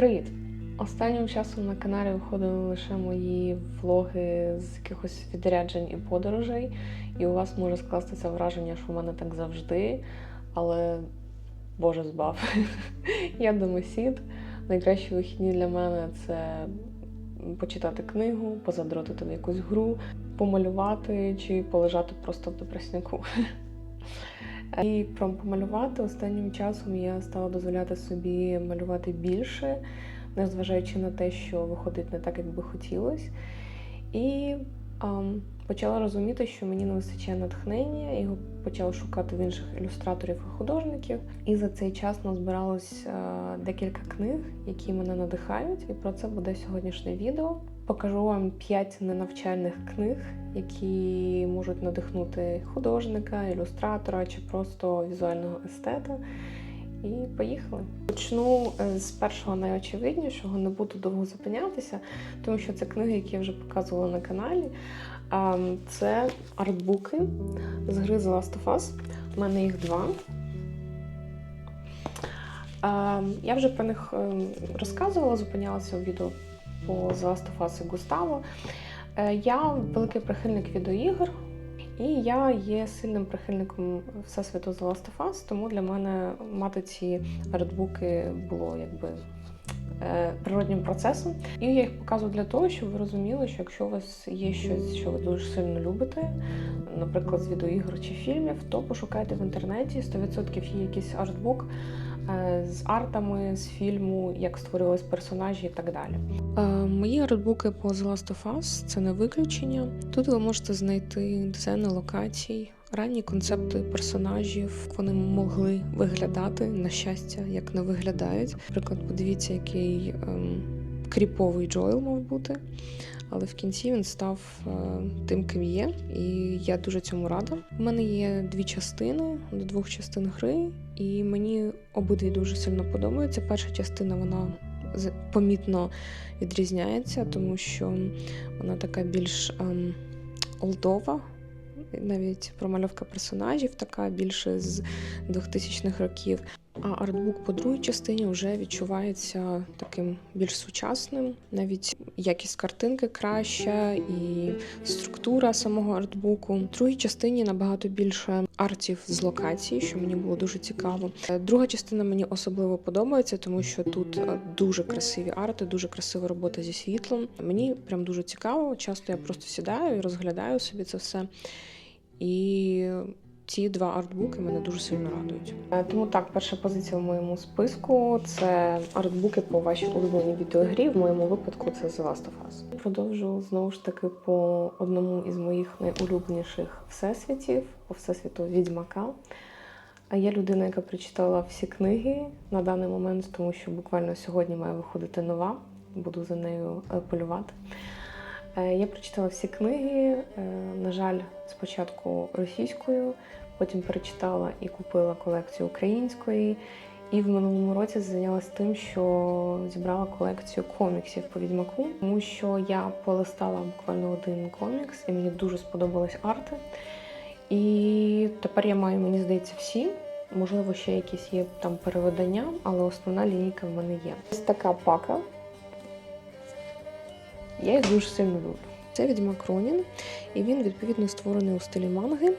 Привіт! Останнім часом на каналі виходили лише мої влоги з якихось відряджень і подорожей, і у вас може скластися враження, що в мене так завжди, але Боже збав. Я домосід. Найкращі вихідні для мене це почитати книгу, позадротити в якусь гру, помалювати чи полежати просто в депресняку. І про помалювати останнім часом я стала дозволяти собі малювати більше, незважаючи на те, що виходить не так, як би хотілося. І ам, почала розуміти, що мені не вистачає натхнення, його почала шукати в інших ілюстраторів і художників. І за цей час назбиралось е, декілька книг, які мене надихають, і про це буде сьогоднішнє відео. Покажу вам п'ять ненавчальних книг, які можуть надихнути художника, ілюстратора чи просто візуального естета. І поїхали. Почну е, з першого найочевиднішого, не буду довго зупинятися, тому що це книги, які я вже показувала на каналі. Це артбуки з гри The Last of Us. У мене їх два. Я вже про них е, розказувала, зупинялася у відео по The Last of Us і Густаво. Е, Я великий прихильник відеоігр, і я є сильним прихильником всесвіту The Last of Us, тому для мене мати ці артбуки було якби е, природнім процесом. І я їх показую для того, щоб ви розуміли, що якщо у вас є щось, що ви дуже сильно любите, наприклад, з відеоігр чи фільмів, то пошукайте в інтернеті 100% є якийсь артбук з артами з фільму, як створювались персонажі і так далі. Е, Мої артбуки по The Last of Us – це не виключення. Тут ви можете знайти дизайни локацій, ранні концепти персонажів. Вони могли виглядати на щастя, як не виглядають. Наприклад, подивіться, який ем, кріповий Джоел мав бути. Але в кінці він став е, тим, ким є, і я дуже цьому рада. У мене є дві частини до двох частин гри, і мені обидві дуже сильно подобаються. Перша частина вона помітно відрізняється, тому що вона така більш ем, олдова. Навіть промальовка персонажів така більше з 2000-х років. А артбук по другій частині вже відчувається таким більш сучасним. Навіть якість картинки краща і структура самого артбуку. В другій частині набагато більше артів з локацій, що мені було дуже цікаво. Друга частина мені особливо подобається, тому що тут е, дуже красиві арти, дуже красива робота зі світлом. Мені прям дуже цікаво. Часто я просто сідаю і розглядаю собі це все. І ці два артбуки мене дуже сильно радують. Е, Тому так, перша позиція в моєму списку це артбуки по вашій улюбленій відеогрі. В моєму випадку це The Last of Us. Продовжу знову ж таки по одному із моїх найулюбленіших всесвітів, по всесвіту Відьмака. А я людина, яка прочитала всі книги на даний момент, тому що буквально сьогодні має виходити нова. Буду за нею е, полювати. Е, Я прочитала всі книги. На жаль, спочатку російською, потім перечитала і купила колекцію української. І в минулому році зайнялася тим, що зібрала колекцію коміксів по відьмаку, тому що я полистала буквально один комікс, і мені дуже сподобались арти. І тепер я маю, мені здається, всі. Можливо, ще якісь є там переведення, але основна лінійка в мене є. Ось така пака. Я їх дуже сильно люблю. Це Відьмак Ронін, і він відповідно створений у стилі манги.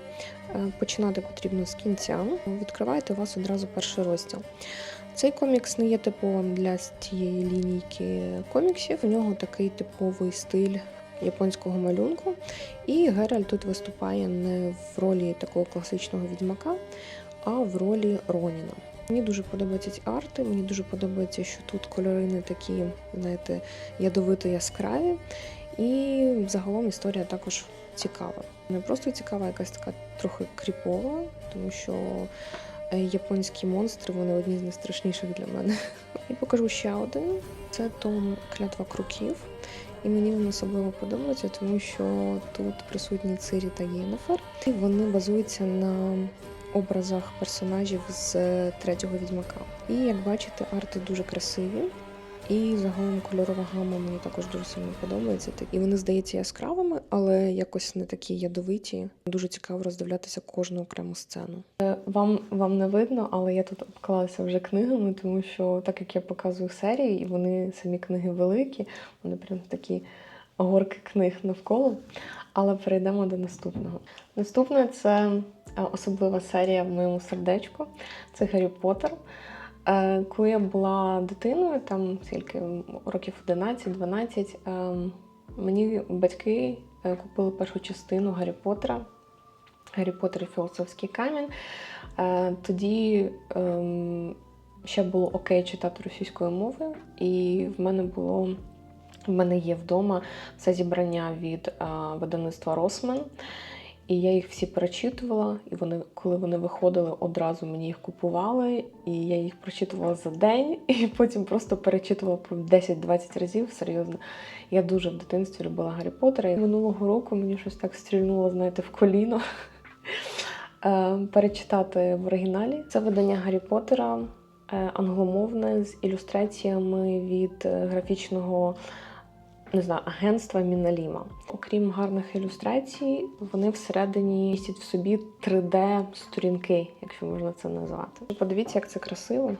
Е, Починати потрібно з кінця. Відкриваєте у вас одразу перший розділ. Цей комікс не є типовим для цієї лінійки коміксів. У нього такий типовий стиль японського малюнку. І Геральт тут виступає не в ролі такого класичного відьмака, а в ролі Роніна. Мені дуже подобаються ці арти. Мені дуже подобається, що тут кольори не такі, знаєте, ядовито яскраві. І загалом історія також цікава. Не просто цікава, якась така трохи кріпова, тому що е, японські монстри вони одні з найстрашніших для мене. І покажу ще один. Це том клятва круків. І мені він особливо подобається, тому що тут присутні Цири та Єнефер. І вони базуються на образах персонажів з третього відьмака. І як бачите, арти дуже красиві. І загалом кольорова гама мені також дуже сильно подобається. І вони здаються яскравими, але якось не такі ядовиті. Дуже цікаво роздивлятися кожну окрему сцену. Е, Вам вам не видно, але я тут обклалася вже книгами, тому що так як я показую серії, і вони самі книги великі, вони прям такі горки книг навколо. Але перейдемо до наступного. Наступне це е, особлива серія в моєму сердечку. Це Гаррі Поттер. Е, Коли я була дитиною, там скільки років 11-12, ем, мені батьки е, купили першу частину Гаррі Поттера. Гаррі Поттер і філософський камінь. Е, Тоді ем, ще було окей читати російською мовою, і в мене було. В мене є вдома це зібрання від е, видавництва Росман. І я їх всі перечитувала, і вони, коли вони виходили, одразу мені їх купували, і я їх прочитувала за день, і потім просто перечитувала по 10-20 разів. Серйозно. Я дуже в дитинстві любила Гаррі Поттера. І минулого року мені щось так стрільнуло, знаєте, в коліно е, перечитати в оригіналі. Це видання Гаррі Поттера е, англомовне з ілюстраціями від е, графічного не знаю, агентства Міналіма. Окрім гарних ілюстрацій, вони всередині містять в собі 3D-сторінки, якщо можна це назвати. Подивіться, як це красиво.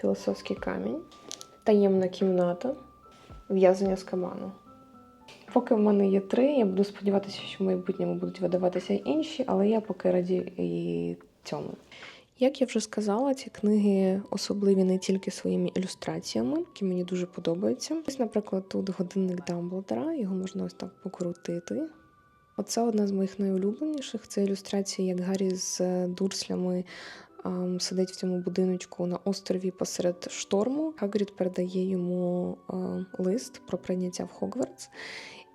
Філософський камінь, таємна кімната, в'язання з кабану. Поки в мене є три, я буду сподіватися, що в майбутньому будуть видаватися інші, але я поки раді і цьому. Як я вже сказала, ці книги особливі не тільки своїми ілюстраціями, які мені дуже подобаються. Ось, наприклад, тут годинник Дамблдора, його можна ось так покрутити. Оце одна з моїх найулюбленіших. Це ілюстрація, як Гаррі з е, дурслями ем, сидить в цьому будиночку на острові посеред шторму. Хагрід передає йому е, лист про прийняття в Хогвартс.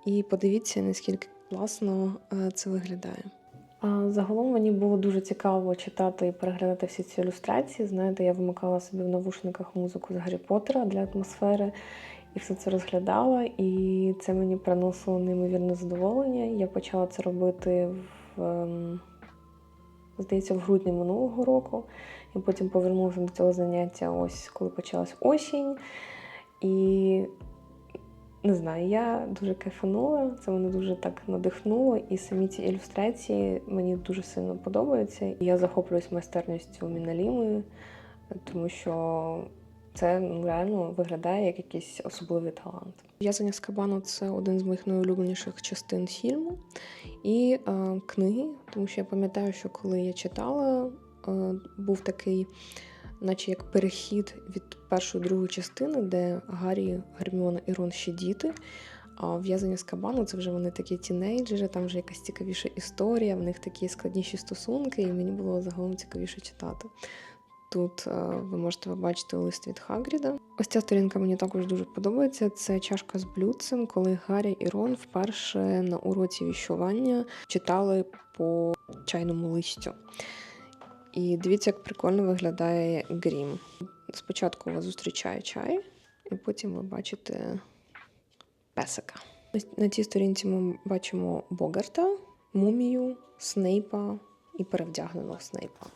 І подивіться, наскільки класно е, це виглядає. Загалом мені було дуже цікаво читати і переглядати всі ці ілюстрації. Знаєте, я вимикала собі в навушниках музику з Гаррі Поттера для атмосфери і все це розглядала, і це мені приносило неймовірне задоволення. Я почала це робити в ем, здається, в грудні минулого року, і потім повернулася до цього заняття ось коли почалась осінь. І не знаю, я дуже кайфанула, це мене дуже так надихнуло, і самі ці ілюстрації мені дуже сильно подобаються. Я захоплююсь майстерністю Міналіми, тому що це ну, реально виглядає як якийсь особливий талант. В'язання з кабану це один з моїх найулюбленіших частин фільму і е, книги, тому що я пам'ятаю, що коли я читала, е, був такий наче як перехід від першої другої частини, де Гаррі, Герміона і Рон ще діти. А в'язання з кабану це вже вони такі тінейджери, там вже якась цікавіша історія, в них такі складніші стосунки, і мені було загалом цікавіше читати. Тут е, ви можете побачити лист від Хагріда. Ось ця сторінка мені також дуже подобається. Це чашка з блюдцем, коли Гаррі і Рон вперше на уроці віщування читали по чайному листю. І дивіться, як прикольно виглядає грім. Спочатку вас зустрічає чай, і потім ви бачите песика. На цій сторінці ми бачимо Богарта, мумію, Снейпа і перевдягненого Снейпа.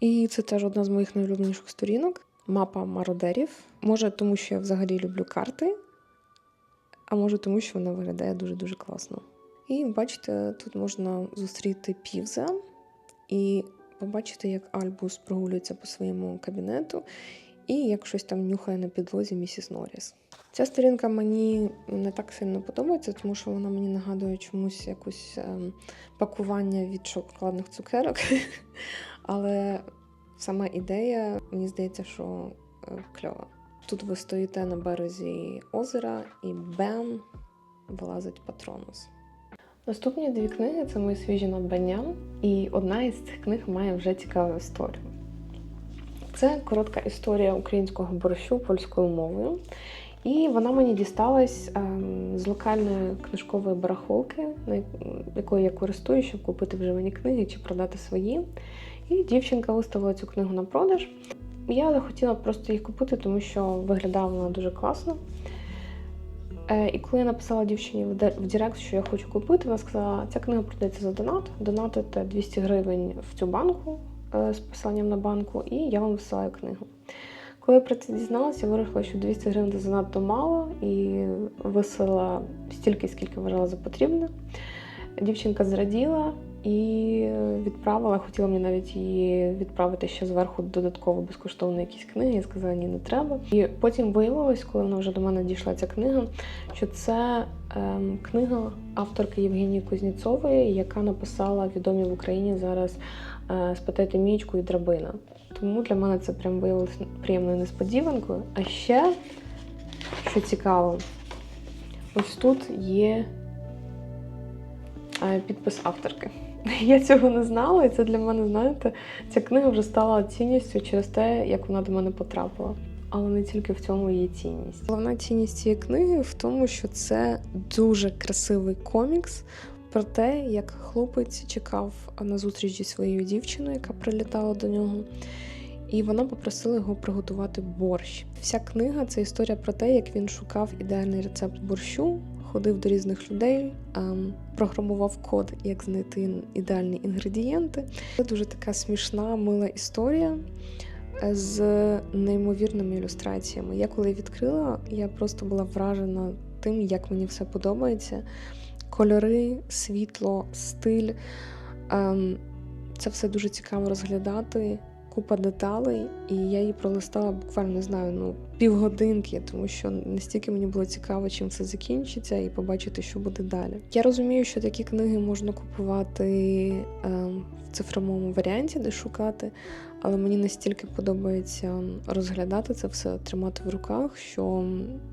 І це теж одна з моїх найулюбленіших сторінок. Мапа мародерів. Може, тому що я взагалі люблю карти, а може, тому що вона виглядає дуже-дуже класно. І бачите, тут можна зустріти півза і побачити, як Альбус прогулюється по своєму кабінету, і як щось там нюхає на підлозі місіс Норріс. Ця сторінка мені не так сильно подобається, тому що вона мені нагадує чомусь якусь ем, пакування від шоколадних цукерок. Але сама ідея, мені здається, що е, кльова. Тут ви стоїте на березі озера і бем вилазить патронус. Наступні дві книги це мої свіжі надбання, і одна із цих книг має вже цікаву історію. Це коротка історія українського борщу польською мовою. І вона мені дісталась ем, з локальної книжкової барахолки, якою я користуюсь, щоб купити вживані книги чи продати свої. І дівчинка виставила цю книгу на продаж. Я захотіла просто їх купити, тому що виглядала вона дуже класно. Е, І коли я написала дівчині в Директ, що я хочу купити, вона сказала, ця книга продається за донат. Донатите 200 гривень в цю банку е, з посиланням на банку, і я вам висилаю книгу. Коли я про це дізналася, я вирішила, що 200 гривень занадто мало і висила стільки, скільки вважала за потрібне. Дівчинка зраділа і відправила, хотіла мені навіть її відправити ще зверху додатково безкоштовно якісь книги. Я сказала, ні, не треба. І потім виявилось, коли вона вже до мене дійшла ця книга, що це ем, книга авторки Євгенії Кузніцової, яка написала відомі в Україні зараз е, «Спитайте мічку і драбина. Тому для мене це прям виявилось приємною несподіванкою. А ще, що цікаво, ось тут є підпис авторки. Я цього не знала, і це для мене, знаєте, ця книга вже стала цінністю через те, як вона до мене потрапила. Але не тільки в цьому її цінність. Головна цінність цієї книги в тому, що це дуже красивий комікс про те, як хлопець чекав на зустріч зі своєю дівчиною, яка прилітала до нього. І вона попросила його приготувати борщ. Вся книга це історія про те, як він шукав ідеальний рецепт борщу, ходив до різних людей, ем, програмував код, як знайти ідеальні інгредієнти. Це дуже така смішна, мила історія е, з неймовірними ілюстраціями. Я коли відкрила, я просто була вражена тим, як мені все подобається. Кольори, світло, стиль. Ем, Це все дуже цікаво розглядати купа деталей, і я її пролистала буквально не знаю, ну півгодинки, тому що настільки мені було цікаво, чим це закінчиться, і побачити, що буде далі. Я розумію, що такі книги можна купувати ем, в цифровому варіанті, де шукати, але мені настільки подобається розглядати це все, тримати в руках, що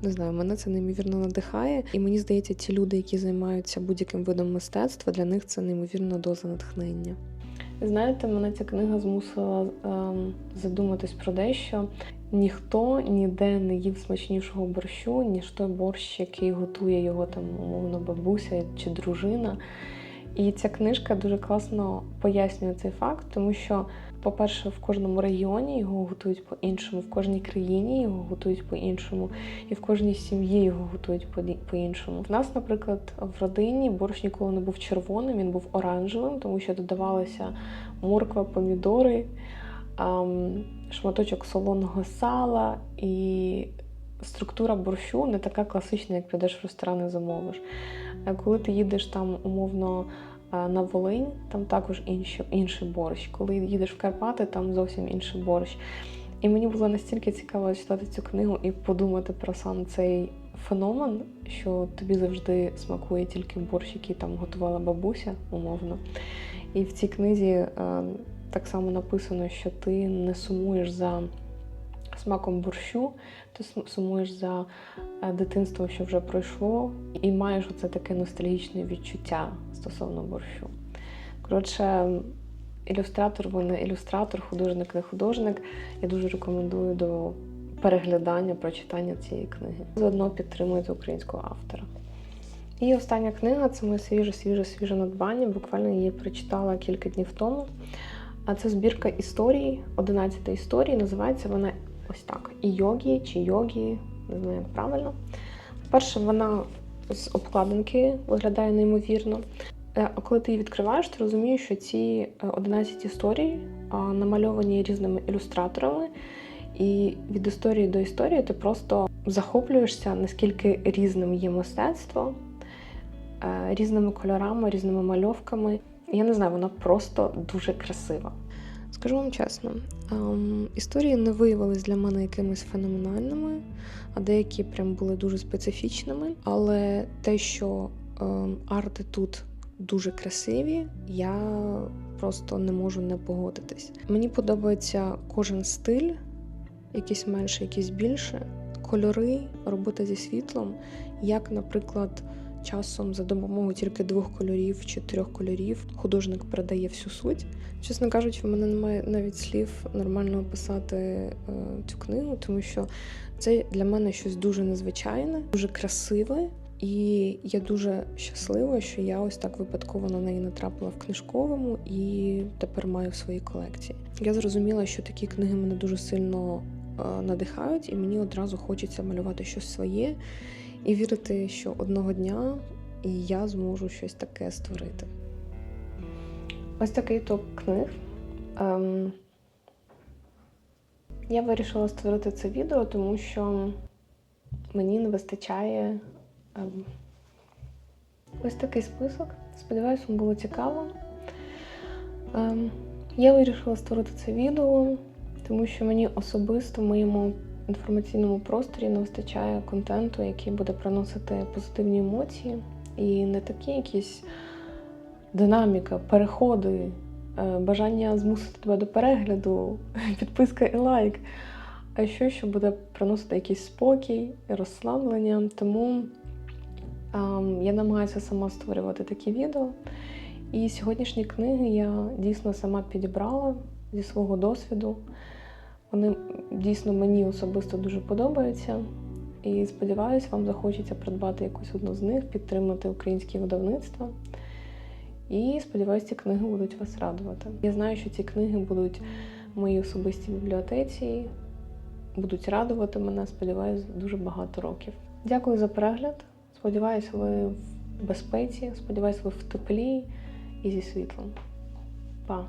не знаю, мене це неймовірно надихає. І мені здається, ті люди, які займаються будь-яким видом мистецтва, для них це неймовірна доза натхнення. Знаєте, мене ця книга змусила ем, задуматись про дещо. Ніхто ніде не їв смачнішого борщу, ніж той борщ, який готує його там, умовно, бабуся чи дружина. І ця книжка дуже класно пояснює цей факт, тому що, по-перше, в кожному регіоні його готують по-іншому, в кожній країні його готують по-іншому, і в кожній сім'ї його готують по-іншому. В нас, наприклад, в родині борщ ніколи не був червоним, він був оранжевим, тому що додавалися морква, помідори, шматочок солоного сала і. Структура борщу не така класична, як підеш в ресторан і замовиш. Коли ти їдеш там умовно на Волинь, там також інший, інший борщ. Коли їдеш в Карпати, там зовсім інший борщ. І мені було настільки цікаво читати цю книгу і подумати про сам цей феномен, що тобі завжди смакує тільки борщ, який там готувала бабуся, умовно. І в цій книзі е, так само написано, що ти не сумуєш за смаком борщу, ти сумуєш за е, дитинством, що вже пройшло, і маєш оце таке ностальгічне відчуття стосовно борщу. Коротше, ілюстратор, ви не ілюстратор, художник, не художник. Я дуже рекомендую до переглядання, прочитання цієї книги. Заодно підтримуйте українського автора. І остання книга це моє свіже, свіже, свіже надбання. Буквально її прочитала кілька днів тому. А це збірка історій, 11 історії. Називається вона ось так. І йогі чи йогі, не знаю, як правильно. Перше, вона з обкладинки виглядає неймовірно. Е, а коли ти її відкриваєш, ти розумієш, що ці 11 е, історій намальовані різними ілюстраторами, і від історії до історії ти просто захоплюєшся, наскільки різним є мистецтво, е, різними кольорами, різними мальовками. Я не знаю, вона просто дуже красива. Скажу вам чесно, ем, історії не виявились для мене якимись феноменальними, а деякі прям були дуже специфічними. Але те, що ем, арти тут дуже красиві, я просто не можу не погодитись. Мені подобається кожен стиль, якийсь менше, якийсь більше, кольори, робота зі світлом, як, наприклад. Часом за допомогою тільки двох кольорів чи трьох кольорів художник передає всю суть. Чесно кажучи, в мене немає навіть слів нормально описати е, цю книгу, тому що це для мене щось дуже незвичайне, дуже красиве, і я дуже щаслива, що я ось так випадково на неї натрапила в книжковому і тепер маю в своїй колекції. Я зрозуміла, що такі книги мене дуже сильно е, надихають, і мені одразу хочеться малювати щось своє і вірити, що одного дня і я зможу щось таке створити. Ось такий топ книг. Ем... Я вирішила створити це відео, тому що мені не вистачає ем, ось такий список. Сподіваюсь, вам було цікаво. Ем, я вирішила створити це відео, тому що мені особисто в моєму інформаційному просторі не вистачає контенту, який буде приносити позитивні емоції, і не такі якісь динаміка, переходи, е, бажання змусити тебе до перегляду, підписка і лайк, а щось, що буде приносити якийсь спокій, розслаблення. Тому ем, я намагаюся сама створювати такі відео. І сьогоднішні книги я дійсно сама підібрала зі свого досвіду. Вони дійсно мені особисто дуже подобаються. І сподіваюся, вам захочеться придбати якусь одну з них, підтримати українське видавництво. І сподіваюся, ці книги будуть вас радувати. Я знаю, що ці книги будуть в моїй особистій бібліотеці, будуть радувати мене, сподіваюся, дуже багато років. Дякую за перегляд. Сподіваюся, ви в безпеці, сподіваюся, ви в теплі і зі світлом. Па!